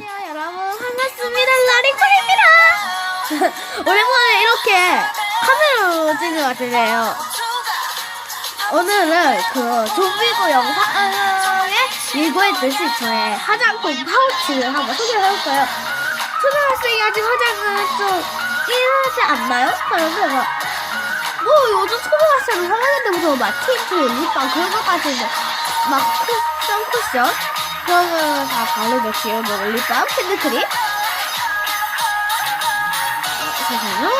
안녕하세요 여러분. 반갑습니다. 라리콜입니다. 오랜만에 이렇게 카메라로 찍은 것 같은데요. 오늘은 그 좀비고 영상에 예고했듯이 저의 화장품 파우치를 한번 소개해볼 거예요. 초등학생이 아직 화장을 좀 일하지 않나요? 막, 뭐 요즘 초등학생은 화장할 때부터 막 틴트, 립밤 그런 것까지 막 쿠션 쿠션 그런 거다 바르죠 귀여운 립밤, 핸드크림 어, 잠시만요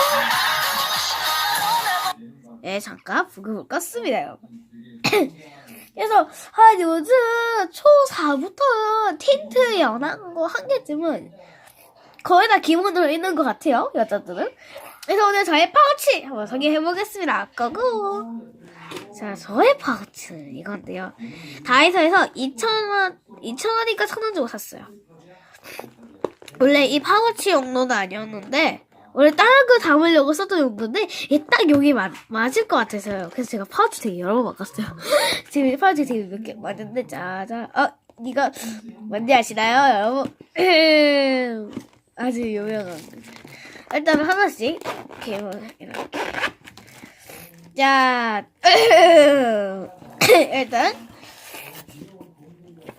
예, 잠깐 부금을 껐습니다. 그래서 한 요즘 초4부터 틴트 연한 거 한 개쯤은 거의 다 기본으로 있는 것 같아요, 여자들은. 그래서 오늘 저의 파우치 한번 소개해보겠습니다. 고고! 자, 저의 파우치 이건데요. 다이소에서 2,000원, 2,000원이니까 1,000원 주고 샀어요. 원래 이 파우치 용도는 아니었는데, 원래 다른 거 담으려고 썼던 용도인데, 이게 딱 여기 맞, 맞을 것 같아서요. 그래서 제가 파우치 되게 여러 번 바꿨어요. 지금 이 파우치 되게 몇 개 맞는데, 짜잔. 어, 이거 뭔지 아시나요, 여러분? 아주 유명한. 일단 하나씩, 이렇게, 뭐, 이렇게. 자, 일단,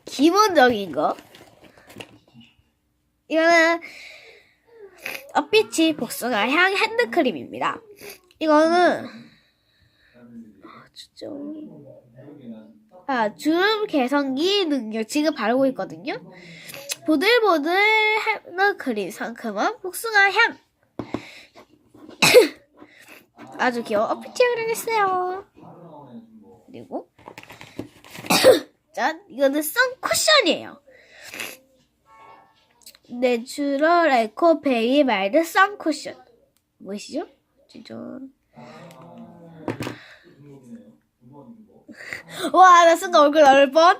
기본적인 거. 이거는, 엇빛이 복숭아 향 핸드크림입니다. 이거는, 아. 아, 주름 개선기 능력 지금 바르고 있거든요. 보들보들 핸드크림 상큼한 복숭아 향. 아주 귀여운 어피팅을 했어요. 그리고 짠 이거는 선쿠션이에요. 내추럴 에코 베이 마일드 선쿠션 무엇이죠? 진짜 와나 순간 얼굴 나올 뻔.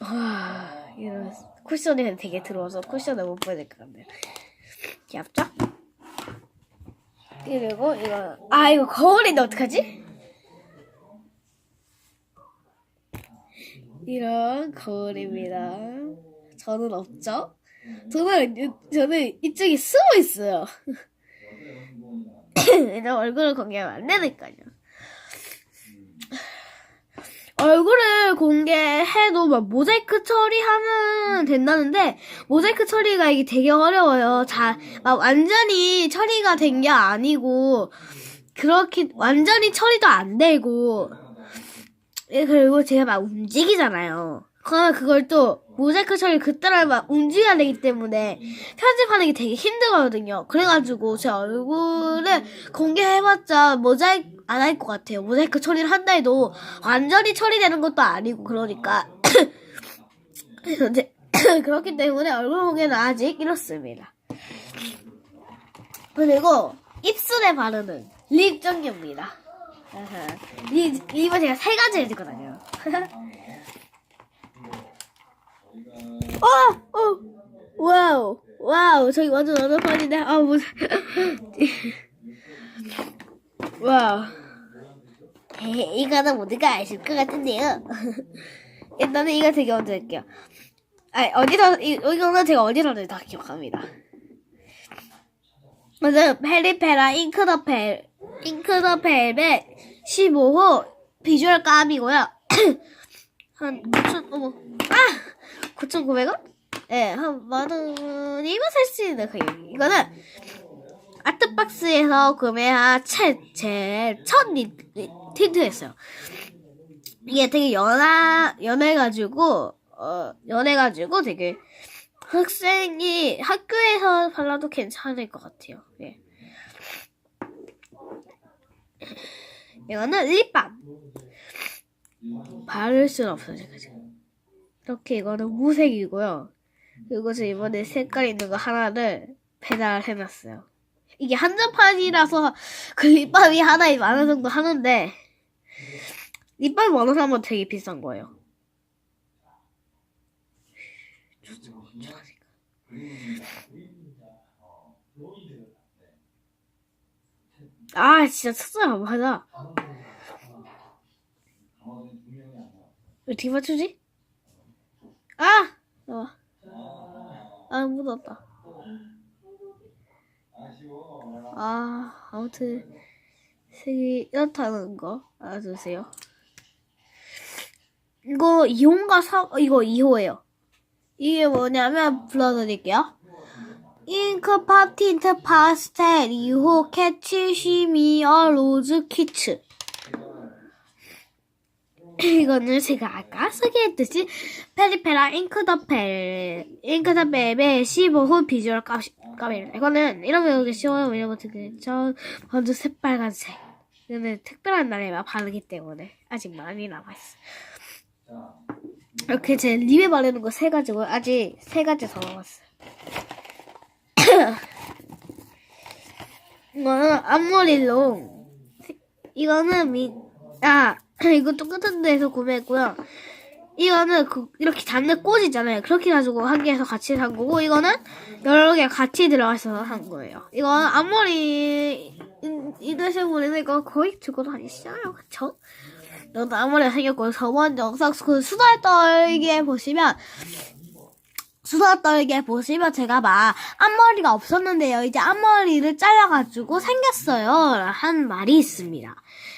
와 이런 쿠션이 되게 들어와서 쿠션을 못 보여줄 것 같네요. 귀엽죠? 그리고 이거 아 이거 거울인데 어떡하지? 이런 거울입니다. 저는 없죠? 저는 이- 저는 이쪽에 숨어 있어요. 이런 얼굴을 공개하면 안 되니까요. 얼굴을 공개해도 막 모자이크 처리하면 된다는데 모자이크 처리가 이게 되게 어려워요. 자, 막 완전히 처리가 된 게 아니고 그렇게 완전히 처리도 안 되고 예, 그리고 제가 막 움직이잖아요. 그러면 그걸 또 모자이크 처리 그따라 막 움직여야 되기 때문에 편집하는 게 되게 힘들거든요. 그래가지고 제 얼굴을 공개해봤자 모자이크 안 할 것 같아요. 모자이크 처리를 한다 해도 완전히 처리되는 것도 아니고 그러니까 이제 그렇기 때문에 얼굴 공개는 아직 이렇습니다. 그리고 입술에 바르는 립 전기입니다. 립, 립은 제가 세 가지 해주고 다녀요. 어! 어! 와우! 와우! 저기 완전 언어판인데, 아, 뭐. 와우. 에이, 이거는 모두가 아실 것 같은데요. 일단은 이거 되게 먼저 할게요. 아, 어디서, 이, 이거는 제가 어디서는 다 기억합니다. 먼저, 페리페라 잉크 더 펠, 잉크 더 펠벳 15호 비주얼 깜이고요. 한 9천, 어머, 아! 9,900원? 예, 한 만 원이면 살 수 있는 가격. 이거는 아트박스에서 구매한 제, 제첫 틴트였어요. 이게 되게 연하, 연해가지고, 어, 연해가지고 되게 학생이 학교에서 발라도 괜찮을 것 같아요. 예. 이거는 립밤. 바를 수는 없어요, 제가 지금. 이렇게 이거는 무색이고요. 그리고 저 이번에 색깔 있는 거 하나를 배달해놨어요. 이게 한정판이라서 그 립밤이 하나에 만 원 정도 하는데 립밤 원원 하면 되게 비싼 거예요. 아 진짜 안 맞아. 어떻게 맞추지? 아! 나와. 아, 묻었다. 아, 아무튼, 색이 이렇다는 거 알아두세요. 이거 2호인가 3, 이거 2호예요. 이게 뭐냐면, 불러드릴게요. 잉크 파틴트 파스텔 2호 캐치 시미어 로즈 키츠. 이거는 제가 아까 소개했듯이 페리페라 잉크더펠 잉크더펠의 15호 비주얼 값, 값입니다. 이거는 이런 외우기 쉬워요. 왜냐면 되게 저 먼저 새빨간색 이거는 특별한 날에만 바르기 때문에 아직 많이 남아있어. 이렇게 제 립에 바르는 거 세 가지고 아직 세 가지 더 남았어요. 이거는 앞머리로 이거는 미, 아, 이거 똑같은 데에서 구매했고요. 이거는 그, 이렇게 잡는 꽂 있잖아요. 그렇게 가지고 한 개에서 같이 산 거고, 이거는 여러 개 같이 들어가서 산 거예요. 이거는 앞머리, 분이는 이거 거의 들고 다니시잖아요. 그쵸? 너도 앞머리가 생겼고, 저번 영상 그 수다 떨기에 보시면, 수다 떨기에 보시면 제가 막 앞머리가 없었는데요. 이제 앞머리를 잘라가지고 생겼어요. 한 말이 있습니다.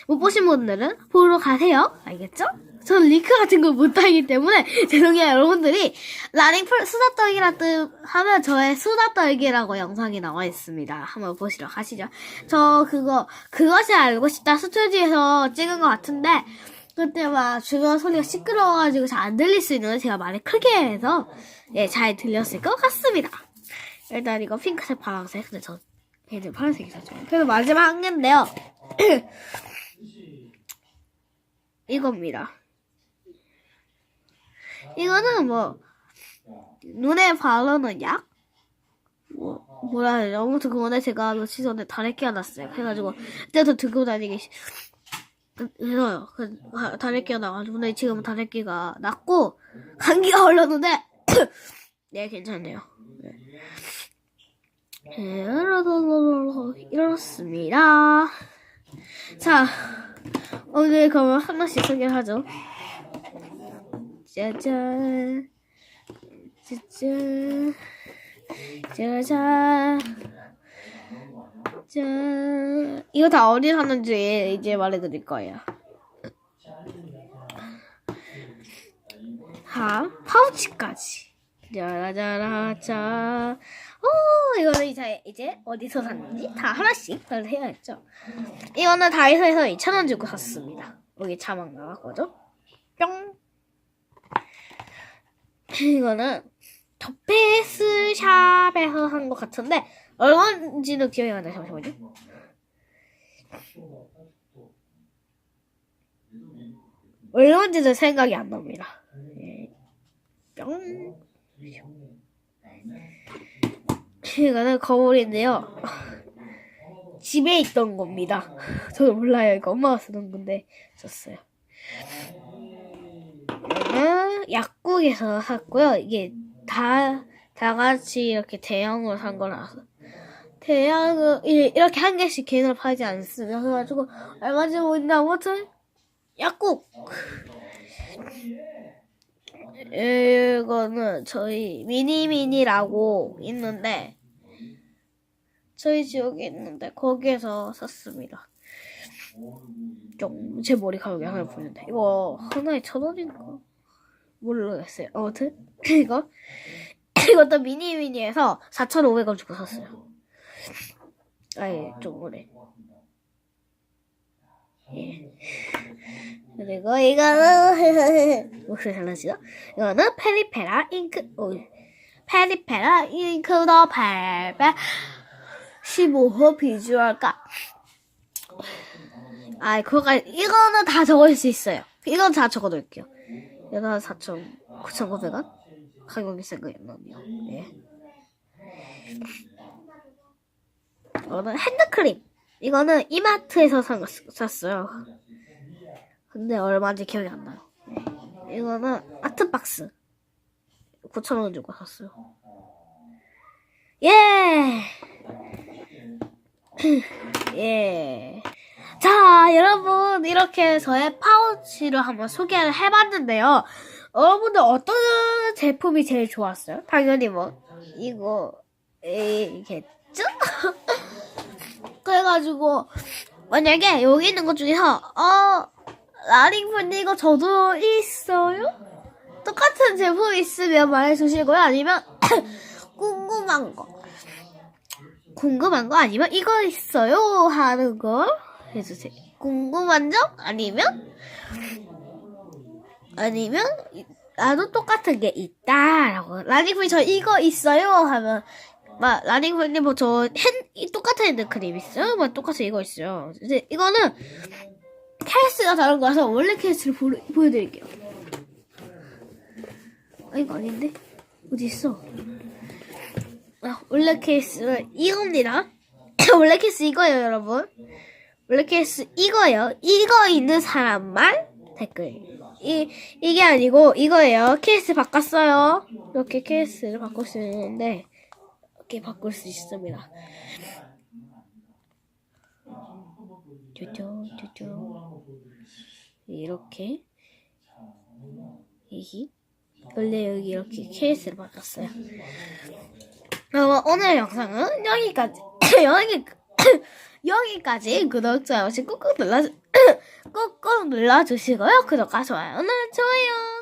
못 보신 분들은 보러 가세요. 알겠죠? 저는 링크 같은 걸 못하기 때문에 죄송해요 여러분들이 라닝 풀 수다 떨기라 뜻 하면 저의 수다 떨기라고 영상이 나와 있습니다. 한번 보시러 가시죠. 저 그거 그것이 알고 싶다 스튜디오에서 찍은 것 같은데 그때 막 주변 소리가 시끄러워가지고 잘 안 들릴 수 있는데 제가 말을 크게 해서 예, 잘 들렸을 것 같습니다. 일단 이거 핑크색, 파란색. 근데 저 얘들 파란색이 더 좋아요. 그래서 마지막 한 개인데요. 이겁니다. 이거는 뭐 눈에 바르는 약? 뭐, 뭐라 해야 되나? 아무튼 그거는 제가 며칠 전에 다래 끼어났어요. 그래가지고 그때부터 들고 다니기 시- 그래서요. 그 다래 끼어나가지고 근데 지금 다래 끼가 났고 감기가 걸렸는데 네 괜찮네요. 네. 네, 이렇습니다. 자, 오늘 그러면 하나씩 소개를 하죠. 짜잔, 짜잔, 짜잔, 짠. 이거 다 어디 샀는지 이제 말해드릴 거예요. 다 파우치까지. 짜라짜라짜. 오, 이거는 이제, 이제 어디서 샀는지 다 하나씩 말해야겠죠. 이거는 다이소에서 2,000원 주고 샀습니다. 여기 자막 나왔거죠? 뿅. 이거는 더페이스 샵에서 산것 같은데 얼마인지는 기억이 안 나요. 잠시만요. 얼마인지는 생각이 안 납니다. 예. 뿅. 이거는 거울인데요. 집에 있던 겁니다. 저도 몰라요. 이거 엄마가 쓰던 건데 썼어요. 이거는 약국에서 샀고요. 이게 다, 다 같이 이렇게 대형으로 산 거라서. 대형은 이- 이렇게 한 개씩 개인으로 팔지 않습니다. 그래가지고 얼마인지 모르겠는데 아무튼 약국. 이거는 저희 미니미니라고 있는데 저희 지역에 있는데 거기에서 샀습니다. 좀 제 머리카락이 하나 보이는데 이거 하나에 천 원인가 모르겠어요. 아무튼 이거 이것도 미니미니에서 4,500원 주고 샀어요. 아예 좀 오래. 예. 그리고 이거는 목소리 달라지죠? 이거는 페리페라 잉크 오 페리페라 잉크 더 발베 15호 비주얼가 아 그거가 이거는 다 적을 수 있어요. 이건 다 적어둘게요. 이거는 4천 9,900원 가격이 생각이 안 나네요. 네. 이거는 핸드크림. 이거는 이마트에서 산 거, 샀어요. 근데 얼마인지 기억이 안 나요. 네. 이거는 아트박스. 9,000원 주고 샀어요. 예! 예. 자, 여러분, 이렇게 저의 파우치를 한번 소개를 해봤는데요. 여러분들 어떤 제품이 제일 좋았어요? 당연히 뭐, 이거, 이겠죠? 그래가지고, 만약에 여기 있는 것 중에서, 어, 라링분 이거 저도 있어요? 똑같은 제품 있으면 말해주시고요. 아니면, 궁금한 거. 궁금한 거 아니면 이거 있어요 하는 거 해주세요. 궁금한 점 아니면 아니면 나도 똑같은 게 있다라고 라닝님 저 이거 있어요 하면 막 라닝님 뭐저 똑같은 핸드크림 있어요? 막 똑같이 이거 있어요. 이제 이거는 케이스가 다른 거라서 원래 케이스를 보, 보여드릴게요. 아 이거 아닌데 어디 있어? 아, 원래 케이스는 이겁니다. 원래 케이스 이거예요, 여러분. 원래 케이스 이거예요. 이거 있는 사람만 댓글. 이, 이게 아니고 이거예요. 케이스 바꿨어요. 이렇게 케이스를 바꿀 수 있는데, 이렇게 바꿀 수 있습니다. 쭈쭈, 쭈쭈. 이렇게. 여기. 원래 여기 이렇게 케이스를 바꿨어요. 그럼 오늘 영상은 여기까지 여기 여기까지 구독 좋아요 꾹꾹 눌러 꾹꾹 눌러주시고요 구독과 좋아요는 좋아요